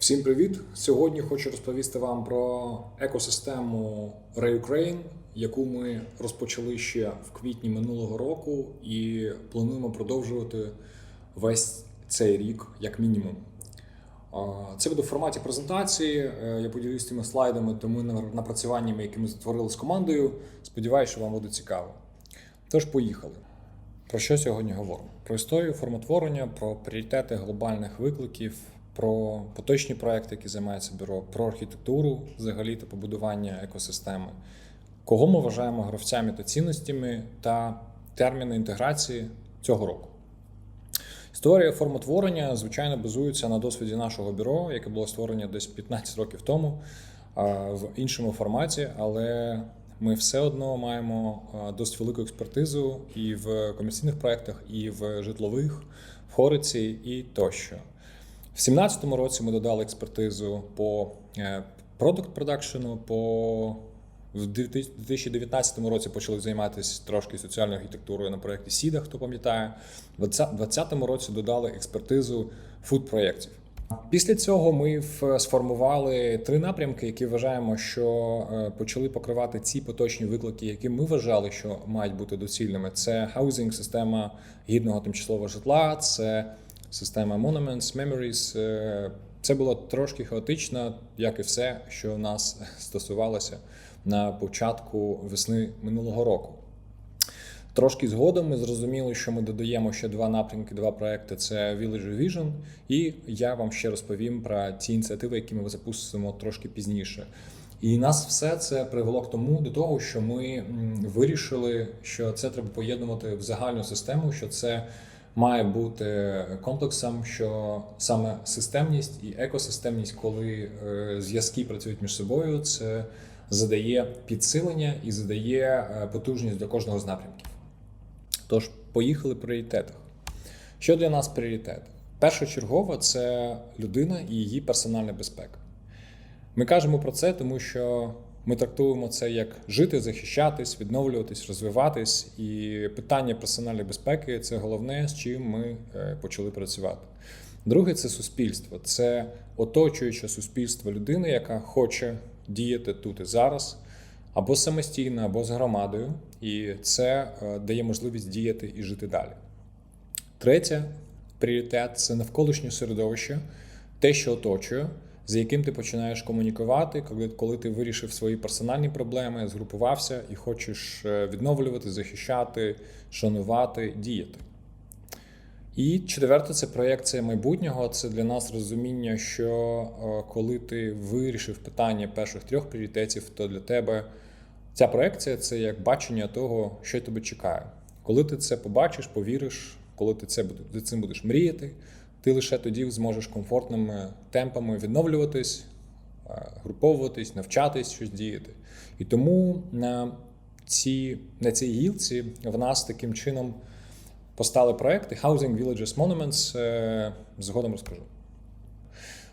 Всім привіт! Сьогодні хочу розповісти вам про екосистему Ukraine, яку ми розпочали ще в квітні минулого року і плануємо продовжувати весь цей рік, як мінімум. Це буде в форматі презентації. Е, Я поділюсь тими слайдами, тими напрацюваннями, які ми створили з командою. Сподіваюся, що вам буде цікаво. Тож, поїхали. Про що сьогодні говоримо? Про історію формотворення, про пріоритети глобальних викликів, про поточні проекти, які займається бюро, про архітектуру взагалі та побудування екосистеми, кого ми вважаємо гравцями та цінностями та терміни інтеграції цього року. Історія формотворення, звичайно, базується на досвіді нашого бюро, яке було створено десь 15 років тому в іншому форматі, але ми все одно маємо досить велику експертизу і в комерційних проєктах, і в житлових, в хориці і тощо. В 2017 році ми додали експертизу по е, продукт продакшену, по в 2019 році почали займатися трошки соціальною архітектурою на проєкті Сіда, хто пам'ятає. В 2020 році додали експертизу фуд-проєктів. Після цього ми сформували три напрямки, які вважаємо, що е, почали покривати ці поточні виклики, які ми вважали, що мають бути доцільними. Це хаузинг, система гідного тимчасового житла, це система Monuments, Memories. Е, Це було трошки хаотично, як і все, що нас стосувалося на початку весни минулого року. Трошки згодом ми зрозуміли, що ми додаємо ще два напрямки, два проекти: це Village Vision, і я вам ще розповім про ті ініціативи, які ми запустимо трошки пізніше. І нас все це привело к тому до того, що ми вирішили, що це треба поєднувати в загальну систему, що це має бути комплексом, що саме системність і екосистемність, коли е, зв'язки працюють між собою, це задає підсилення і задає е, потужність для кожного з напрямків. Тож, поїхали в пріоритетах. Що для нас пріоритет? Першочергово це людина і її персональна безпека. Ми кажемо про це, тому що ми трактуємо це як жити, захищатись, відновлюватись, розвиватись. І питання персональної безпеки це головне, з чим ми е, почали працювати. Друге це суспільство, це оточуюче суспільство людини, яка хоче діяти тут і зараз, або самостійно, або з громадою, і це е, дає можливість діяти і жити далі. Третє пріоритет це навколишнє середовище, те, що оточує, з яким ти починаєш комунікувати, коли, коли ти вирішив свої персональні проблеми, згрупувався і хочеш е, відновлювати, захищати, шанувати, діяти. І четверте, це проєкція майбутнього. Це для нас розуміння, що е, коли ти вирішив питання перших трьох пріоритетів, то для тебе ця проєкція це як бачення того, що тебе чекає. Коли ти це побачиш, повіриш, коли ти це цим будеш мріяти, ти лише тоді зможеш комфортними темпами відновлюватись, е, груповуватись, навчатись, щось діяти. І тому на, ці, на цій гілці в нас таким чином постали проекти Housing Villages Monuments. е, Згодом розкажу.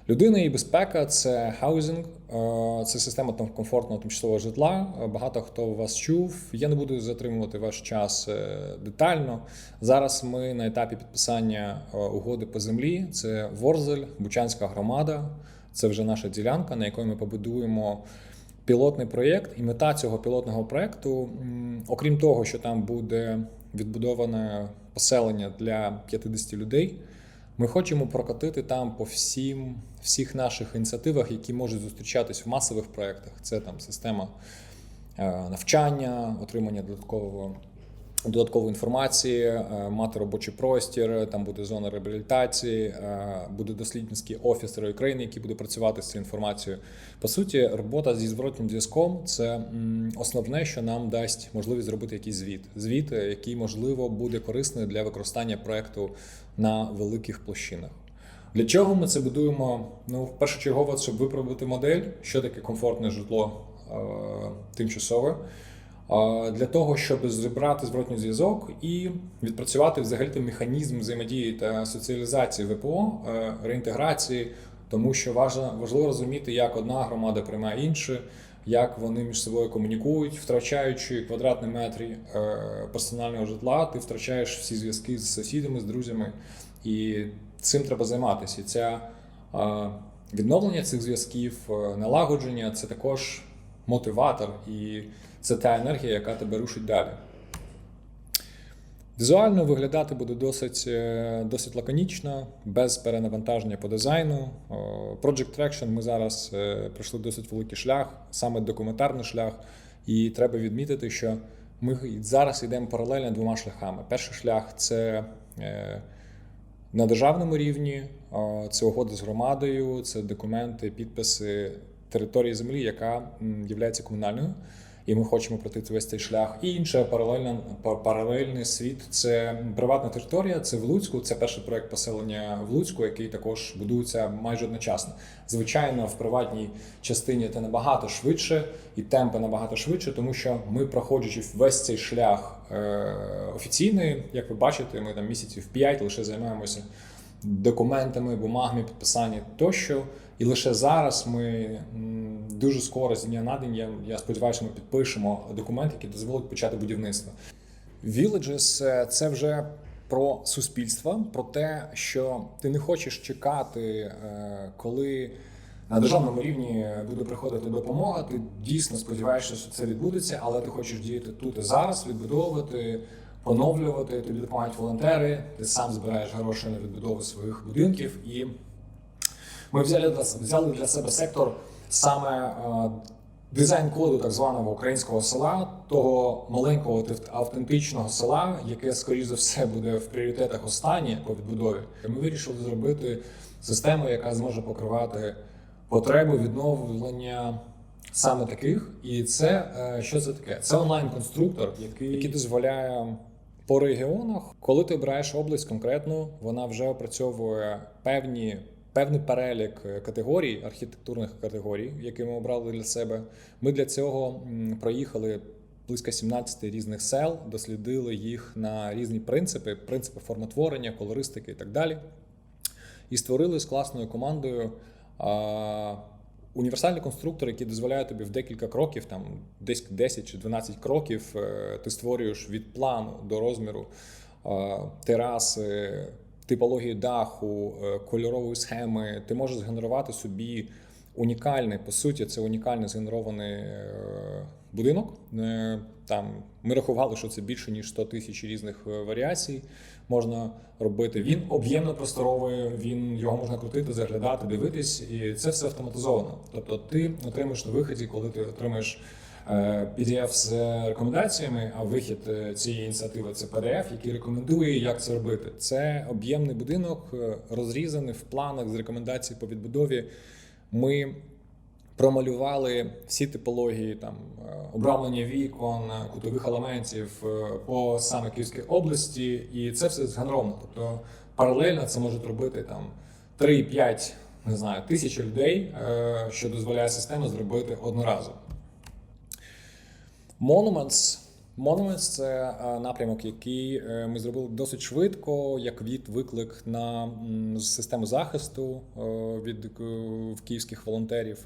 Людина і безпека це хаузинг, е, це система там комфортного тимчасового житла. Е, Багато хто вас чув. Я не буду затримувати ваш час е, детально. Зараз ми на етапі підписання угоди по землі. Це Ворзель, Бучанська громада. Це вже наша ділянка, на якої ми побудуємо пілотний проєкт. І мета цього пілотного проєкту, окрім того, що там буде відбудоване поселення для 50 людей. Ми хочемо прокатити там по всім всіх наших ініціативах, які можуть зустрічатись в масових проєктах. Це там система е, навчання, отримання додаткового. Додаткової інформації, е, мати робочий простір, там буде зона реабілітації, е, буде дослідницький офіс України, який буде працювати з цією інформацією. По суті, робота зі зворотнім зв'язком це основне, що нам дасть можливість зробити якийсь звіт. Звіт, який можливо буде корисним для використання проекту на великих площинах. Для чого ми це будуємо? Ну, першочергово, щоб виправити модель, що таке комфортне житло е, тимчасове. Для того, щоб зібрати зворотній зв'язок і відпрацювати взагалі механізм взаємодії та соціалізації ВПО, е, реінтеграції, тому що важливо, розуміти, як одна громада приймає іншу, як вони між собою комунікують, втрачаючи квадратний метр е, персонального житла, ти втрачаєш всі зв'язки з сусідами, з друзями, і цим треба займатися. І ця е, відновлення цих зв'язків, е, налагодження це також мотиватор, і це та енергія, яка тебе рушить далі. Візуально виглядати буде досить, е, досить лаконічно, без перенавантаження по дизайну. Project Traction ми зараз е, пройшли досить великий шлях, саме документарний шлях. І треба відмітити, що ми зараз йдемо паралельно двома шляхами. Перший шлях це е, на державному рівні, це угоди з громадою, це документи, підписи території землі, яка є комунальною і ми хочемо пройти весь цей шлях. І інше паралельна паралельний світ це приватна територія. Це в Луцьку. Це перший проект поселення в Луцьку, який також будується майже одночасно. Звичайно, в приватній частині це набагато швидше, і темпи набагато швидше, тому що ми, проходячи весь цей шлях е, офіційний, як ви бачите, ми там місяців 5 лише займаємося документами, бумагами, підписання тощо. І лише зараз ми дуже скоро з дня на день, я, я сподіваюся, ми підпишемо документ, який дозволить почати будівництво. Villages – це вже про суспільство, про те, що ти не хочеш чекати, е, коли на державному рівні буде приходити допомога. Ти дійсно сподіваєшся, що це відбудеться, але ти хочеш діяти тут і зараз, відбудовувати, поновлювати. Тобі допомагають волонтери. Ти сам збираєш гроші на відбудову своїх будинків і. Ми взяли для, взяли для себе сектор саме е, дизайн коду так званого українського села, того маленького автентичного села, яке, скоріш за все, буде в пріоритетах останнє по відбудові. Ми вирішили зробити систему, яка зможе покривати потреби відновлення саме таких. І це е, що це таке? Це онлайн-конструктор, який, який дозволяє. По регіонах, коли ти обираєш область конкретну, вона вже опрацьовує певні певний перелік е, категорій, архітектурних категорій, які ми обрали для себе. Ми для цього проїхали близько 17 різних сел, дослідили їх на різні принципи, принципи формотворення, колористики і так далі. І створили з класною командою універсальний конструктор, який дозволяє тобі в декілька кроків, там десь 10 чи 12 кроків, е, ти створюєш від плану до розміру тераси, типології даху, е, кольорової схеми. Ти можеш згенерувати собі унікальний, по суті, це унікальний згенерований е, будинок. Е, Там ми рахували, що це більше ніж 100 тисяч різних варіацій. Можна робити. Він об'ємно просторовий, він його можна крутити, заглядати, дивитись, і це все автоматизовано. Тобто, ти отримаєш на виході, коли ти отримаєш PDF з рекомендаціями, а вихід е, цієї ініціативи це PDF, який рекомендує, як це робити. Це об'ємний будинок, е, розрізаний в планах з рекомендацій по відбудові. Ми промалювали всі типології там е, обрамлення вікон, е, кутових елементів е, по саме Київській області, і це все згенеровано. Тобто паралельно це можуть робити там 3-5 не знаю, тисячі людей, е, що дозволяє система зробити одноразово. Monuments. Monuments – це е, напрямок, який е, ми зробили досить швидко, як від виклик на систему захисту е, від київських волонтерів.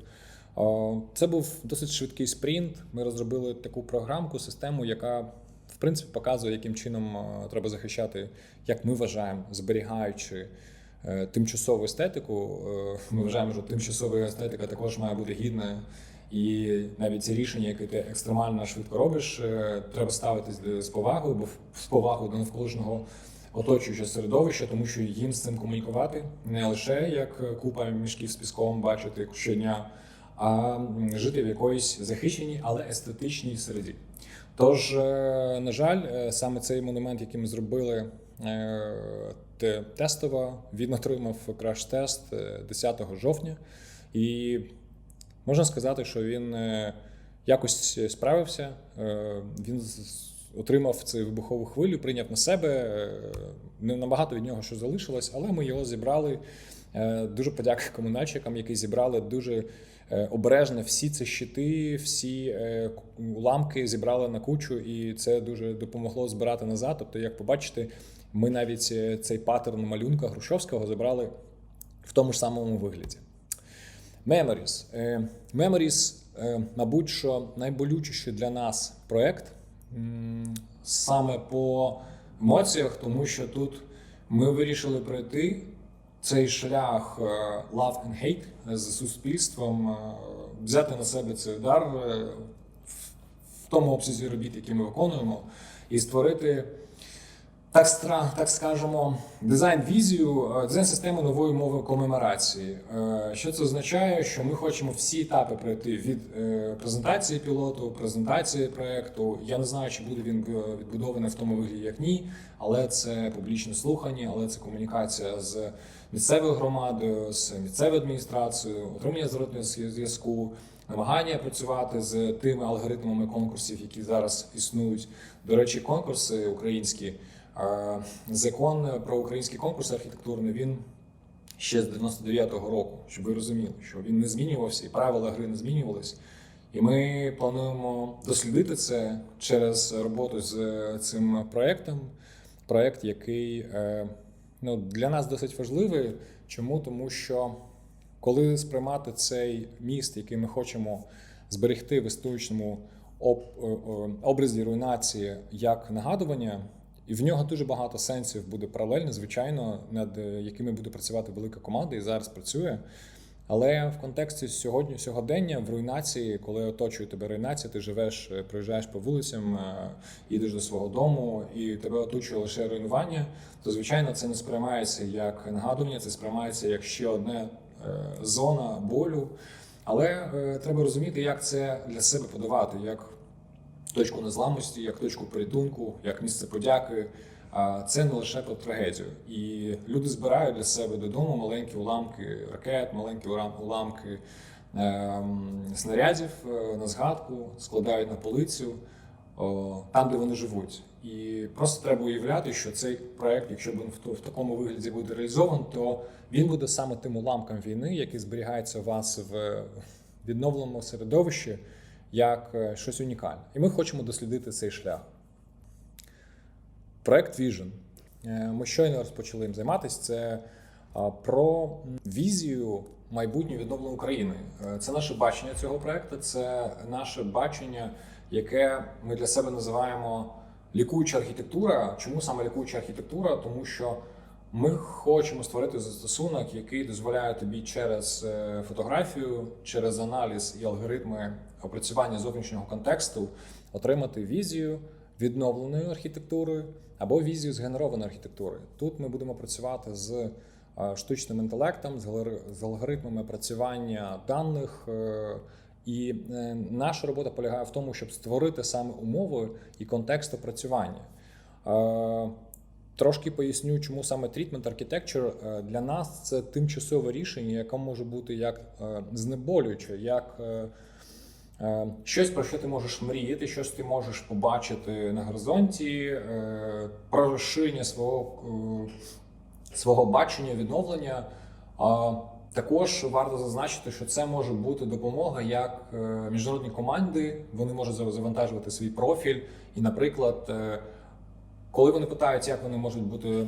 Це був досить швидкий спринт. Ми розробили таку програмку, систему, яка в принципі показує, яким чином треба захищати, як ми вважаємо, зберігаючи тимчасову естетику. Ми вважаємо, що тимчасова естетика також має бути гідною. І навіть ці рішення, які ти екстремально швидко робиш, е, треба ставитись з повагою, бо з повагою до навколишнього оточуючого середовища, тому що їм з цим комунікувати не лише як купа мішків з піском бачити щодня, а жити в якоїсь захищеній, але естетичній середі. Тож, е, на жаль, е, саме цей монумент, який ми зробили е, те- тестово, він отримав краш-тест е, 10 жовтня. І Можна сказати, що він е, якось справився. Е, Він отримав цю вибухову хвилю, прийняв на себе. е, Не набагато від нього що залишилось, але ми його зібрали. Е, Дуже подяка комунальщикам, які зібрали дуже е, обережно всі ці щити, всі е, уламки зібрали на кучу, і це дуже допомогло збирати назад. Тобто, як побачите, ми навіть е, цей паттерн малюнка Грушовського зібрали в тому ж самому вигляді. Memories. Е, Memories, е, мабуть, що найболючіший для нас проект саме по емоціях, тому що тут ми вирішили пройти цей шлях е, love and hate з суспільством, е, взяти на себе цей удар е, в- в тому обсязі робіт, які ми виконуємо, і створити. Так, так скажемо, дизайн-візію, е, дизайн-систему нової мови комеморації. Е, Що це означає? Що ми хочемо всі етапи пройти від е, презентації пілоту, презентації проекту. Я не знаю, чи буде він відбудований в тому вигляді, як ні, але це публічне слухання, але це комунікація з місцевою громадою, з місцевою адміністрацією, отримання зворотного зв'язку, намагання працювати з тими алгоритмами конкурсів, які зараз існують. До речі, конкурси українські. Закон про український конкурс архітектурний він ще з 99-го року, щоб ви розуміли, що він не змінювався і правила гри не змінювались. І ми плануємо дослідити це через роботу з цим проектом. Проект, який е, ну, для нас досить важливий. Чому? Тому що коли сприймати цей міст, який ми хочемо зберегти в історичному е, е, образі руйнації як нагадування, і в нього дуже багато сенсів буде паралельно, звичайно, над е, якими буде працювати велика команда і зараз працює. Але в контексті сьогодні сьогодення в руйнації, коли оточує тебе руйнація, ти живеш, е, проїжджаєш по вулицям, е, їдеш до свого дому, і тебе оточує лише руйнування, то звичайно це не сприймається як нагадування, це сприймається як ще одна зона болю. Але треба розуміти, як це для себе подавати, як точку незламності, як точку порятунку, як місце подяки. А це не лише про трагедію. І люди збирають для себе додому маленькі уламки ракет, маленькі уламки ем, снарядів е, на згадку, складають на полицю там, де вони живуть. І просто треба уявляти, що цей проект, якщо він в, такому вигляді буде реалізований, то він буде саме тим уламком війни, який зберігається у вас в відновленому середовищі, як е, щось унікальне. І ми хочемо дослідити цей шлях. Проект Vision. Е, Ми щойно розпочали їм займатися. Це про візію майбутнього відновлення України. Е, Це наше бачення цього проекту, це наше бачення, яке ми для себе називаємо лікуюча архітектура. Чому саме лікуюча архітектура? Тому що ми хочемо створити застосунок, який дозволяє тобі через е, фотографію, через аналіз і алгоритми опрацювання зовнішнього контексту отримати візію відновленою архітектурою або візію згенерованої архітектури. Тут ми будемо працювати з е, штучним інтелектом, з алгори- з алгоритмами опрацювання даних. е, І е, наша робота полягає в тому, щоб створити саме умови і контекст опрацювання. Трошки поясню, чому саме treatment architecture для нас це тимчасове рішення, яке може бути як знеболююче, як щось, про що ти можеш мріяти, щось ти можеш побачити на горизонті, е, про розширення свого, е, свого бачення, відновлення. Також варто зазначити, що це може бути допомога як е, міжнародні команди. Вони можуть завантажувати свій профіль, і, наприклад, е, коли вони питають, як вони можуть бути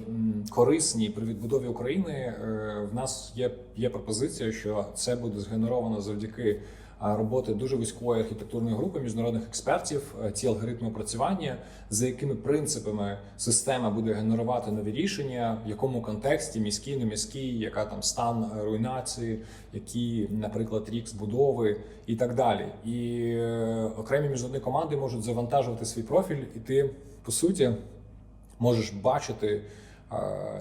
корисні при відбудові України, е, в нас є, є пропозиція, що це буде згенеровано завдяки роботи дуже вузької архітектурної групи міжнародних експертів. е, Ці алгоритми опрацювання, за якими принципами система буде генерувати нові рішення, в якому контексті міський, не міський, яка там стан руйнації, які, наприклад, рік збудови і так далі. І е, окремі міжнародні команди можуть завантажувати свій профіль, і ти по суті можеш бачити, е,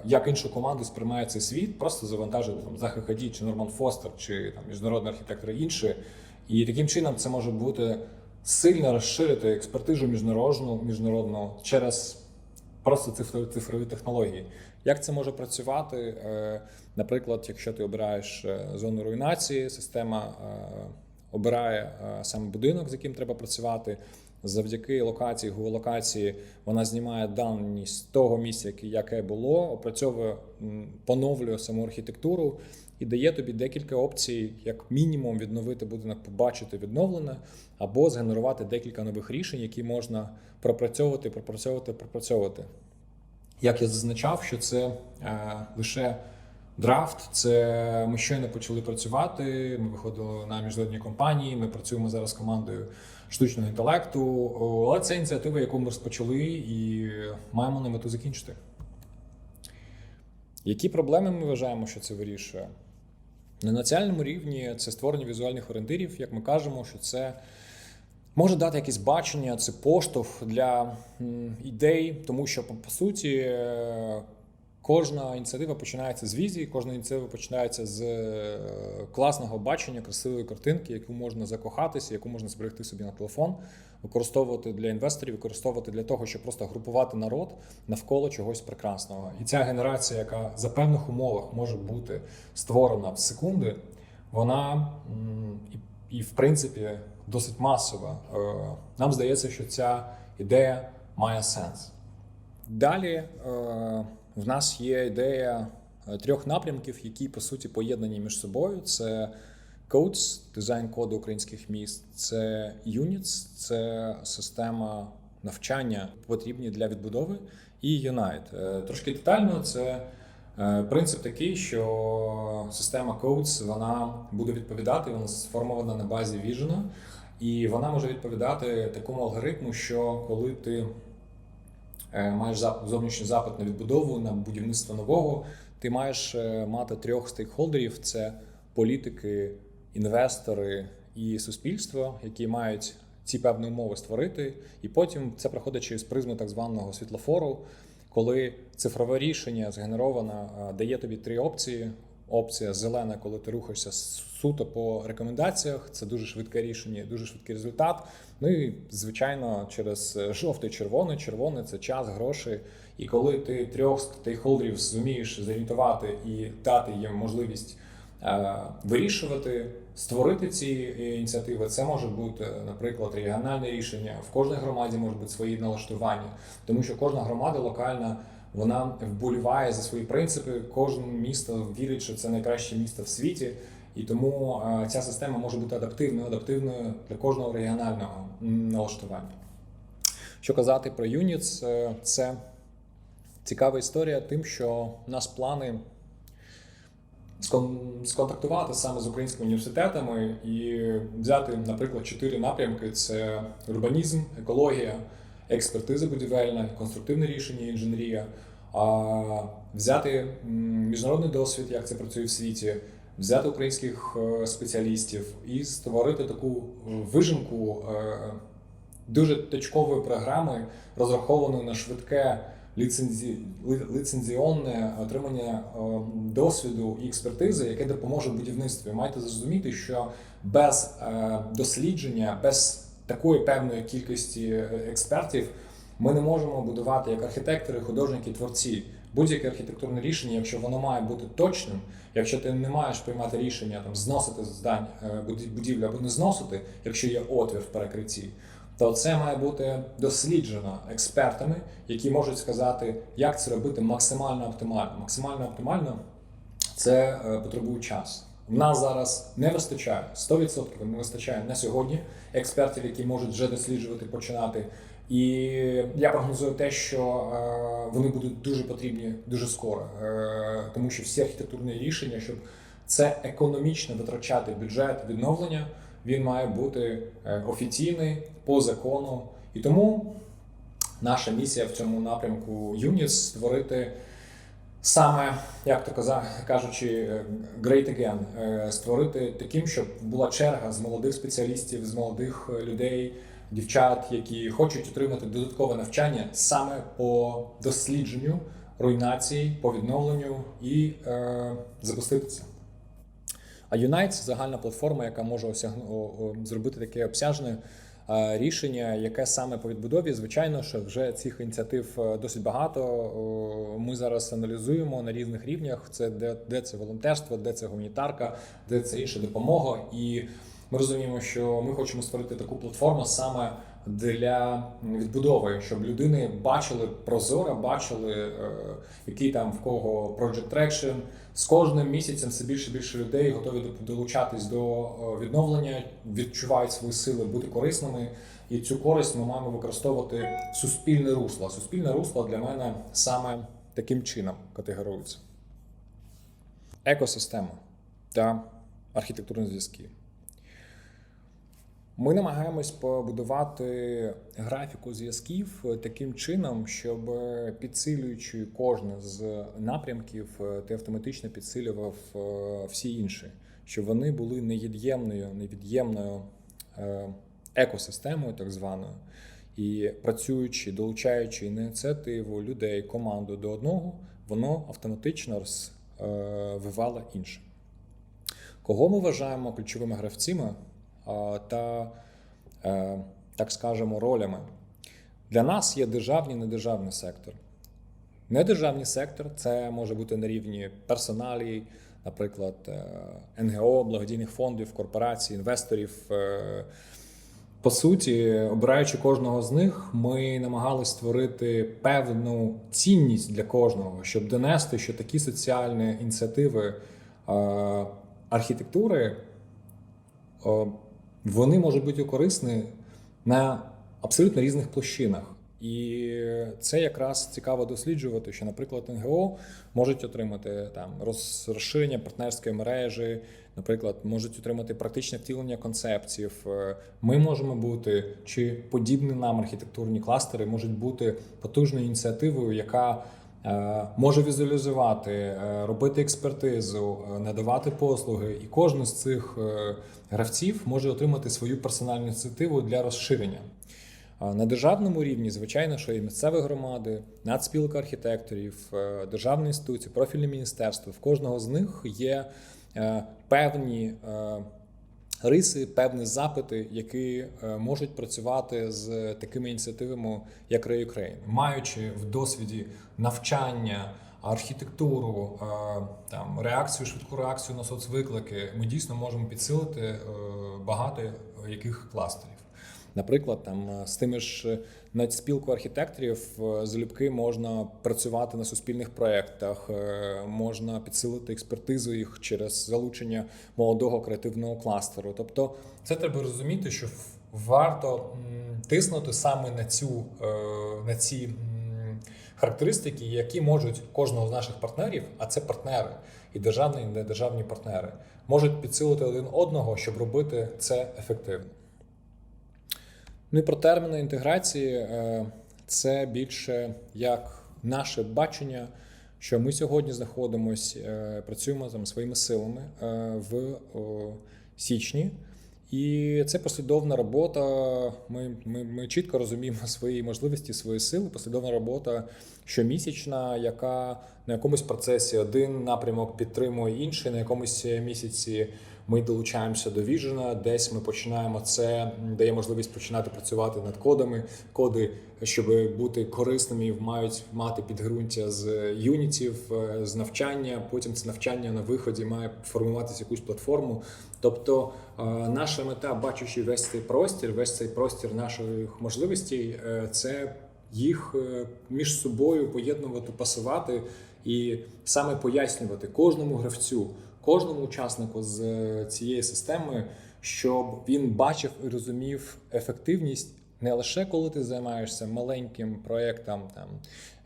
як інші команди сприймають цей світ, просто завантажити там Захи Хадід, чи Норман Фостер, чи там міжнародний архітектор інші. І таким чином це може бути сильно розширити експертизу міжнародну, міжнародну через просто цифрові, цифрові технології. Як це може працювати? Е, Наприклад, якщо ти обираєш е, зону руйнації, система е, обирає саме будинок, з яким треба працювати. Завдяки локації, геолокації вона знімає дані з того місця, яке було, опрацьовує, поновлює саму архітектуру і дає тобі декілька опцій, як мінімум відновити будинок, побачити відновлене, або згенерувати декілька нових рішень, які можна пропрацьовувати, пропрацьовувати, пропрацьовувати. Як я зазначав, що це е, лише драфт, це ми щойно почали працювати. Ми виходили на міжнародні компанії. Ми працюємо зараз з командою штучного інтелекту. Але це ініціатива, яку ми розпочали, і маємо на мету закінчити. Які проблеми ми вважаємо, що це вирішує? На національному рівні це створення візуальних орієнтирів, як ми кажемо, що це може дати якесь бачення, це поштовх для ідей, тому що по, суті кожна ініціатива починається з візії, кожна ініціатива починається з е, класного бачення, красивої картинки, яку можна закохатися, яку можна зберегти собі на телефон, використовувати для інвесторів, використовувати для того, щоб просто групувати народ навколо чогось прекрасного. І ця генерація, яка за певних умовах може бути створена в секунди, вона і, в принципі досить масова. Е, Нам здається, що ця ідея має сенс. Далі е, в нас є ідея е, трьох напрямків, які по суті поєднані між собою. Це Codes, дизайн коду українських міст, це Units, це система навчання потрібні для відбудови, і Unite. Е, Трошки детально це е, принцип такий, що система Codes вона буде відповідати, вона сформована на базі Vision, і вона може відповідати такому алгоритму, що коли ти маєш зап- зовнішній запит на відбудову, на будівництво нового, ти маєш е, мати трьох стейкхолдерів: це політики, інвестори і суспільство, які мають ці певні умови створити, і потім це проходить через призму так званого світлофору, коли цифрове рішення згенероване е, дає тобі три опції. Опція зелена, коли ти рухаєшся суто по рекомендаціях, це дуже швидке рішення, дуже швидкий результат. Ну і звичайно, через е, жовтий, червоний, червоний це час, гроші. І коли ти трьох стейкхолдерів зумієш зорієнтувати і дати їм можливість е, вирішувати, створити ці е, ініціативи, це може бути, наприклад, регіональне рішення. В кожній громаді можуть бути свої налаштування, тому що кожна громада локальна. Вона вболіває за свої принципи. Кожне місто вірить, що це найкраще місто в світі, і тому е, ця система може бути адаптивною, адаптивною для кожного регіонального налаштування. Що казати про Units, е, це цікава історія тим, що у нас плани сконтактувати саме з українськими університетами і взяти, наприклад, чотири напрямки: це урбанізм, екологія, експертиза будівельна, конструктивне рішення, інженерія. Взяти міжнародний досвід, як це працює в світі, взяти українських е, спеціалістів і створити таку е, вижимку е, дуже точкової програми, розрахованої на швидке ліцензі... ліцензіонне отримання досвіду і експертизи, яке допоможе будівництві. Маєте зрозуміти, що без дослідження, без такої певної кількості експертів ми не можемо будувати як архітектори, художники, творці. Будь-яке архітектурне рішення, якщо воно має бути точним, якщо ти не маєш приймати рішення там зносити здань е, буді- будівлю або не зносити, якщо є отвір в перекритті, то це має бути досліджено експертами, які можуть сказати, як це робити максимально оптимально. Максимально оптимально це е, потребує часу. В нас зараз не вистачає 100% не вистачає на сьогодні експертів, які можуть вже досліджувати, починати. І я прогнозую те, що е, вони будуть дуже потрібні дуже скоро, е, тому що всі архітектурні рішення, щоб це економічно витрачати бюджет відновлення, він має бути е, офіційний по закону. І тому наша місія в цьому напрямку ЮНІС створити саме, як то каза, кажучи, great again, створити таким, щоб була черга з молодих спеціалістів, з молодих людей, дівчат, які хочуть отримати додаткове навчання саме по дослідженню руйнації, по відновленню і е, запустити. А Unite – це загальна платформа, яка може осягну, зробити таке обсяжне е, рішення, яке саме по відбудові. Звичайно, що вже цих ініціатив е, досить багато. Ми зараз аналізуємо на різних рівнях. Це де, де це волонтерство, де це гуманітарка, де це інша допомога. І ми розуміємо, що ми хочемо створити таку платформу саме для відбудови, щоб людини бачили прозоро, бачили, е, який там в кого project traction. З кожним місяцем все більше і більше людей готові долучатись до е, відновлення, відчувають свої сили бути корисними. І цю користь ми маємо використовувати в суспільне русло. Суспільне русло для мене саме таким чином категорується. Екосистема та архітектурні зв'язки. Ми намагаємось побудувати графіку зв'язків таким чином, щоб е, підсилюючи кожне з напрямків, е, ти автоматично підсилював е, всі інші, щоб вони були невід'ємною, невід'ємною екосистемою, так званою, і працюючи, долучаючи ініціативу людей, команду до одного, воно автоматично розвивало інше. Кого ми вважаємо ключовими гравцями та, е, так скажемо, ролями? Для нас є державний і недержавний сектор. Недержавний сектор це може бути на рівні персоналій, наприклад, е, НГО, благодійних фондів, корпорацій, інвесторів. Е, По суті, обираючи кожного з них, ми намагалися створити певну цінність для кожного, щоб донести, що такі соціальні ініціативи архітектури вони можуть бути корисні на абсолютно різних площинах. І це якраз цікаво досліджувати, що, наприклад, НГО можуть отримати там розширення партнерської мережі, наприклад, можуть отримати практичне втілення концепцій. Е, Ми можемо бути чи подібні нам архітектурні кластери можуть бути потужною ініціативою, яка може візуалізувати, е, робити експертизу, е, надавати послуги, і кожен з цих е, гравців може отримати свою персональну ініціативу для розширення. На державному рівні, звичайно, що і місцеві громади, нацспілка архітекторів, е, державні інституції, профільні міністерства. В кожного з них є е, певні е, риси, певні запити, які е, можуть працювати з такими ініціативами, як Ray Ukraine. маючи в досвіді навчання. Архітектуру, е, там реакцію, швидку реакцію на соцвиклики, ми дійсно можемо підсилити е, багато яких кластерів. Наприклад, там е, з тими ж надспілку архітекторів е, залюбки можна працювати на суспільних проєктах, е, можна підсилити експертизу їх через залучення молодого креативного кластеру. Тобто, це треба розуміти, що варто тиснути саме на цю е, на ці характеристики, які можуть кожного з наших партнерів, а це партнери і державні, і недержавні партнери, можуть підсилити один одного, щоб робити це ефективно. Ну і про терміни інтеграції е, це більше як наше бачення, що ми сьогодні знаходимося, е, працюємо там своїми силами е, в січні. І це послідовна робота. Ми, ми, ми чітко розуміємо свої можливості, свої сили. Послідовна робота щомісячна, яка на якомусь процесі один напрямок підтримує інший, на якомусь місяці ми долучаємося до Vision, десь ми починаємо це, дає можливість починати працювати над кодами. Коди, щоб бути корисними, мають мати підґрунтя з юнітів, з навчання. Потім це навчання на виході має формуватися якусь платформу. Тобто е, наша мета, бачучи весь цей простір, весь цей простір наших можливостей, е, це їх е, між собою поєднувати, пасувати і саме пояснювати кожному гравцю, кожному учаснику з е, цієї системи, щоб він бачив і розумів ефективність. Не лише коли ти займаєшся маленьким проєктом там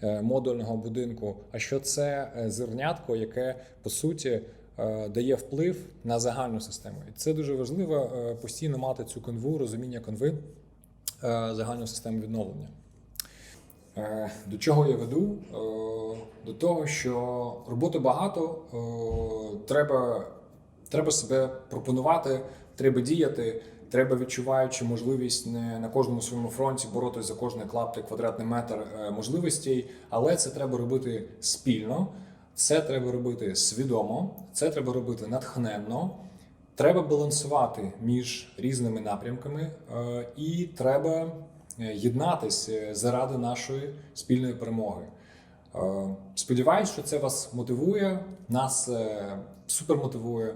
е, модульного будинку, а що це е, зернятко, яке по суті дає вплив на загальну систему. І це дуже важливо постійно мати цю конву, розуміння конви загальної системи відновлення. Е, До чого я веду? Е, До того, що роботи багато, е, треба, треба себе пропонувати, треба діяти, треба відчуваючи можливість не на кожному своєму фронті боротися за кожний клаптик, квадратний метр можливостей, але це треба робити спільно, це треба робити свідомо, це треба робити натхненно. Треба балансувати між різними напрямками, і треба єднатись е, заради нашої спільної перемоги. Е, Сподіваюсь, що це вас мотивує, нас е, супер мотивує.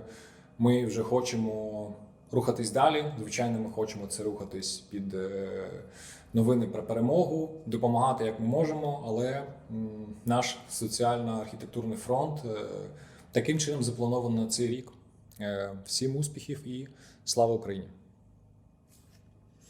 Ми вже хочемо рухатись далі. Звичайно, ми хочемо це рухатись під е, новини про перемогу, допомагати як ми можемо, але наш соціально-архітектурний фронт е, таким чином заплановано на цей рік. Е, Всім успіхів і слава Україні!